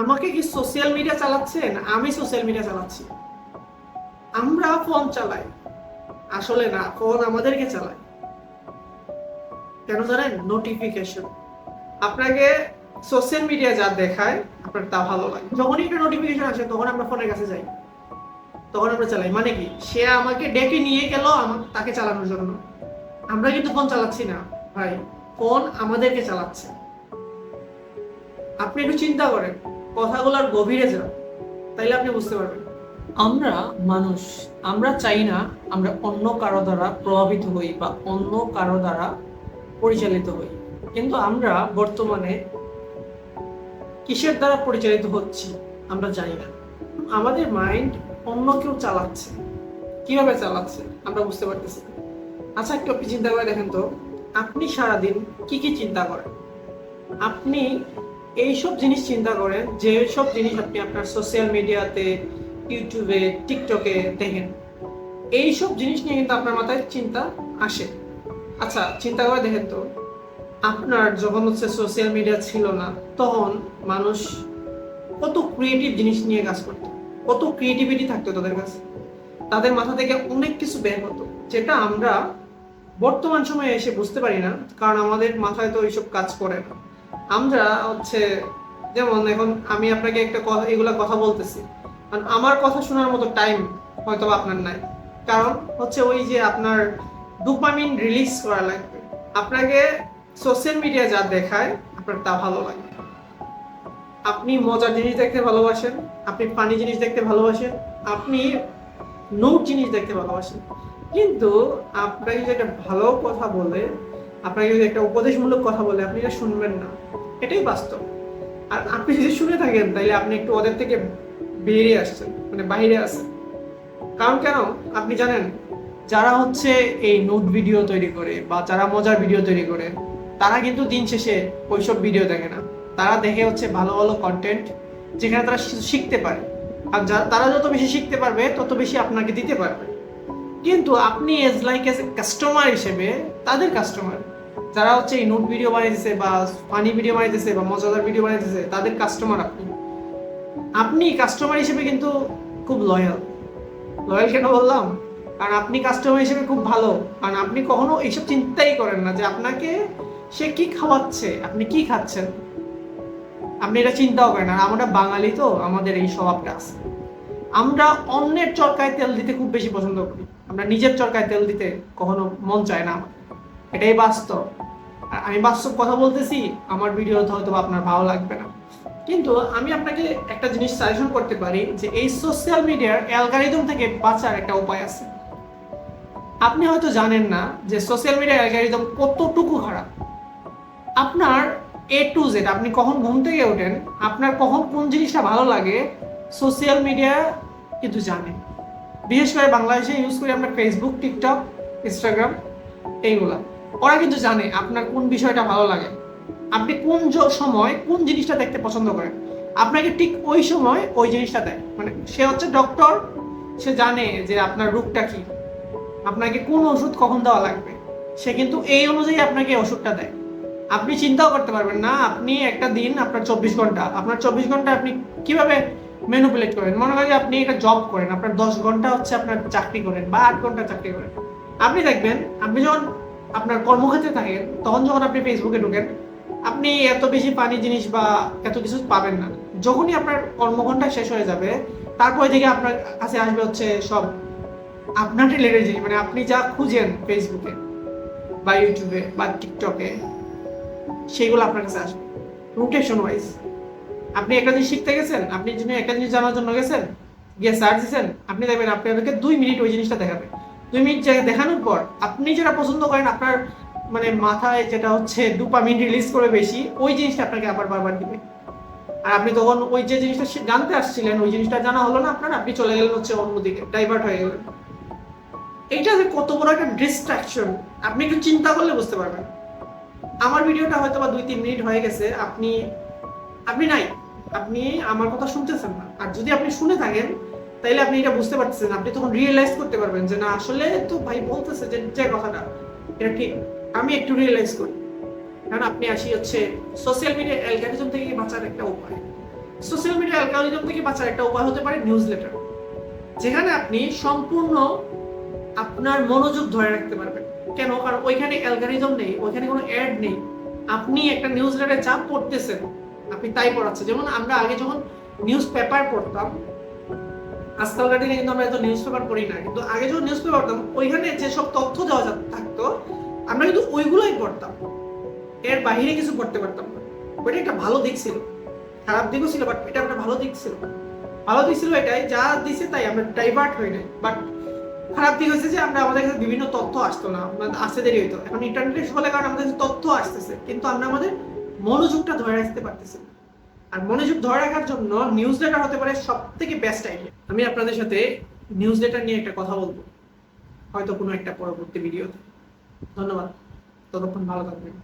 আমাকে কি social media চালাচ্ছেন? আমি সোশ্যাল মিডিয়া চালাচ্ছি। আমরা ফোন চালাই। আসলে না ফোন আমাদেরকে চালায়। কেন জানেন? নোটিফিকেশন আপনাকে সোশ্যাল মিডিয়া যা দেখায়, আপনার তা ভালো লাগে। যখনই একটা নোটিফিকেশন আসে, তখন আমরা ফোনের কাছে যাই। তখন আমরা চালাই। মানে কি? সে আমাকে ডেকে নিয়ে গেল আমার তাকে চালানোর জন্য। আমরা কিন্তু ফোন চালাচ্ছি না, ভাই। ফোন আমাদেরকে চালাচ্ছে। আপনি একটু চিন্তা করেন। কথাগুলোর গভীরে যান তাইলে আপনি বুঝতে পারবেন। আমরা মানুষ, আমরা চাই না আমরা অন্য কারও দ্বারা প্রভাবিত হই বা অন্য কারও দ্বারা পরিচালিত হই। কিন্তু আমরা বর্তমানে কিসের দ্বারা পরিচালিত হচ্ছি, আমরা জানি না। আমাদের মাইন্ড অন্য কেউ চালাচ্ছে। কীভাবে চালাচ্ছে, আমরা বুঝতে পারতেছি। আচ্ছা একটু আপনি চিন্তা করে দেখেন তো, আপনি সারাদিন কি কি চিন্তা করেন? আপনি এইসব জিনিস চিন্তা করেন যে সব জিনিস আপনি আপনার সোশ্যাল মিডিয়াতে ইউটিউবে টিকটকে দেখেন। এইসব জিনিস নিয়ে কিন্তু আপনার মাথায় চিন্তা আসে। আচ্ছা চিন্তা করে দেখেন তো, আপনার যখন হচ্ছে সোশ্যাল মিডিয়া ছিল না, তখন মানুষ কত ক্রিয়েটিভ জিনিস নিয়ে কাজ করতো, কত ক্রিয়েটিভিটি থাকতো তাদের কাছে। তাদের মাথা থেকে অনেক কিছু বের হতো, যেটা আমরা বর্তমান সময়ে এসে বুঝতে পারি না, কারণ আমাদের মাথায় তো এইসব কাজ করে না। আমরা হচ্ছে, যেমন এখন আমি আপনাকে একটা এগুলা কথা বলতেছি। আর আমার কথা শোনার মতো টাইম হয়তো আপনার নাই। কারণ হচ্ছে ওই যে আপনার ডোপামিন রিলিজ করা লাগবে। আপনাকে সোশ্যাল মিডিয়া যা দেখায়, আপনার তা ভালো লাগে। আপনি মজার জিনিস দেখতে ভালোবাসেন, আপনি পানি জিনিস দেখতে ভালোবাসেন, আপনি নোট জিনিস দেখতে ভালোবাসেন। কিন্তু আপনাকে একটা ভালো কথা বলে আপনাকে যদি একটা উপদেশমূলক কথা বলে, আপনি এটা শুনবেন না। এটাই বাস্তব। আর আপনি যদি শুনে থাকেন তাহলে আপনি একটু ওদের থেকে বেরিয়ে আসছেন মানে বাইরে আসেন কারণ কেন? আপনি জানেন, যারা হচ্ছে এই নোট ভিডিও তৈরি করে বা যারা মজার ভিডিও তৈরি করে, তারা কিন্তু দিন শেষে ওইসব ভিডিও দেখে না। তারা দেখে হচ্ছে ভালো ভালো কন্টেন্ট যেখানে তারা শিখতে পারে। আর তারা যত বেশি শিখতে পারবে, তত বেশি আপনাকে দিতে পারবে। কিন্তু আপনি এজ লাইক এজ কাস্টমার হিসেবে, তাদের কাস্টমার যারা হচ্ছে এই নোট ভিডিও বানাইতেছে বা ফানি ভিডিও বানাইতেছে বা মজাদার ভিডিও বানাইতেছে, তাদের কাস্টমার আপনি। আপনি কাস্টমার হিসেবে কিন্তু খুব লয়াল লয়াল কেন বললাম? কারণ আপনি কাস্টমার হিসেবে খুব ভালো। কারণ আপনি কখনো এইসব চিন্তাই করেন না যে আপনাকে সে কি খাওয়াচ্ছে, আপনি কি খাচ্ছেন। আপনি এটা চিন্তাও করেন আর আমরা বাঙালি তো, আমাদের এই স্বভাবটা আছে। আমরা অন্যের চরকায় তেল দিতে খুব বেশি পছন্দ করি। আমরা নিজের চরকায় তেল দিতে কখনো মন চায় না আমার এটাই বাস্তব। আমি বাস্তব কথা বলতেছি, আমার ভিডিও হয়তো আপনার ভালো লাগবে না। কিন্তু আমি আপনাকে একটা জিনিস সাজেশন করতে পারি যে এই সোশ্যাল মিডিয়ার অ্যালগারিদম থেকে বাঁচার একটা উপায় আছে। আপনি হয়তো জানেন না যে সোশ্যাল মিডিয়ার অ্যালগারিদম কতটুকু খারাপ। আপনার এ টু জেড আপনি কখন ঘুম থেকে ওঠেন, আপনার কখন কোন জিনিসটা ভালো লাগে সোশ্যাল মিডিয়া কিন্তু জানে। বিশেষ করে বাংলাদেশে ইউজ করি আমরা ফেসবুক টিকটক ইনস্টাগ্রাম এইগুলা। ওরা কিন্তু জানে আপনার কোন বিষয়টা ভালো লাগে। আপনি কোন সময় কোন জিনিসটা দেখতে পছন্দ করেন। আপনাকে ঠিক ওই সময় ওই জিনিসটা দেয়। মানে সে হচ্ছে ডক্টর সে জানে যে আপনার রোগটা কি। আপনাকে কোন ওষুধ কখন দেওয়া লাগবে। সে কিন্তু এই অনুযায়ী আপনাকে ওষুধটা দেয়। আপনি চিন্তাও করতে পারবেন না, আপনি একটা দিন আপনার চব্বিশ ঘণ্টা, আপনার চব্বিশ ঘণ্টা আপনি কীভাবে ম্যানুপুলেট করেন? মনে যে আপনি একটা জব করেন, আপনার দশ ঘণ্টা হচ্ছে আপনার চাকরি করেন বা আট ঘণ্টা চাকরি করেন। আপনি দেখবেন, আপনি যখন আপনার কর্মক্ষেত্রে থাকেন তখন যখন আপনি ফেসবুকে ঢুকেন, আপনি এত বেশি পানি জিনিস বা এত কিছু পাবেন না। যখনই আপনার কর্মঘন্টা শেষ হয়ে যাবে, তারপরে থেকে আপনার কাছে আসবে হচ্ছে সব আপনার রিলেটেড জিনিস মানে আপনি যা খুঁজেন ফেসবুকে বা ইউটিউবে বা টিকটকে সেইগুলো আপনার কাছে আসবে। রোটেশন ওয়াইজ আপনি একটা জিনিস শিখতে গেছেন, আপনি যদি একটা জিনিস জানার জন্য গেছেন, গিয়ে সার্চ দিয়েছেন, আপনি দেখবেন আপনি আপনাকে দুই মিনিট ওই জিনিসটা দেখাবে। দুই মিনিট দেখানোর পর আপনি যেটা পছন্দ করেন আপনার মানে মাথায় যেটা হচ্ছে ডুপামিন রিলিজ করে বেশি, ওই জিনিসটা আপনাকে আবার বারবার দিবে। আর আপনি তখন ওই যে জিনিসটা জানতে আসছিলেন, ওই জিনিসটা জানা হলো না আপনার, আপনি চলে গেলেন হচ্ছে অন্যদিকে ডাইভার্ট হয়ে গেলেন। এইটা যে কত বড় একটা ডিস্ট্রাকশন আপনি একটু চিন্তা করলে বুঝতে পারবেন। আমার ভিডিওটা হয়তো বা দুই তিন মিনিট হয়ে গেছে, আপনি আপনি নাই, আপনি আমার কথা শুনতেছেন না। আর যদি আপনি শুনে থাকেন তাইলে আপনি এটা বুঝতে পারতেছেন, আপনি তখন রিয়েলাইজ করতে পারবেন যে না, আসলে তো ভাই বলতেছে যে যে কথাটা, এটা ঠিক। আমি একটু রিয়েলাইজ করি। কারণ আপনি আসি হচ্ছে সোশ্যাল মিডিয়া অ্যালগারিজম থেকে বাঁচার একটা উপায়। সোশ্যাল অ্যালকারিজম থেকে বাঁচার একটা উপায় হতে পারে নিউজ লেটার যেখানে আপনি সম্পূর্ণ আপনার মনোযোগ ধরে রাখতে পারবেন। কেন? কারণ ওইখানে অ্যালগারিজম নেই, ওইখানে কোনো অ্যাড নেই। আপনি একটা নিউজ লেটার যা পড়তেছেন, আপনি তাই পড়াচ্ছেন। যেমন আমরা আগে যখন নিউজ পেপার পড়তাম আজকালকার দিনে কিন্তু আমরা এত নিউজ পেপার পড়ি না, কিন্তু আগে যখন নিউজ পেপার পড়তাম, ওইখানে যেসব তথ্য দেওয়া থাকতো, আমরা কিন্তু ওইগুলোই পড়তাম। এর বাইরে কিছু পড়তে পারতাম একটা ভালো দিক ছিল। খারাপ দিকও ছিল বাট এটা একটা ভালো দিক ছিল। ভালো দিক ছিল এটাই, যা দিছে তাই আমরা ডাইভার্ট হই নাই। বাট খারাপ দিক হয়েছে যে আমরা আমাদের কাছে বিভিন্ন তথ্য আসতো না আসতে দেরি হইতো। এখন ইন্টারনেটের ফলে কারণ আমাদের তথ্য আসতেছে, কিন্তু আমরা আমাদের মনোযোগটা ধরে রাখতে পারতেছি। আর মনোযোগ ধরে রাখার জন্য নিউজ লেটার হতে পারে সব থেকে বেস্ট আইডিয়া আমি আপনাদের সাথে নিউজ লেটার নিয়ে একটা কথা বলব, হয়তো কোনো একটা পরবর্তী ভিডিওতে ধন্যবাদ। ততক্ষণ ভালো থাকবেন।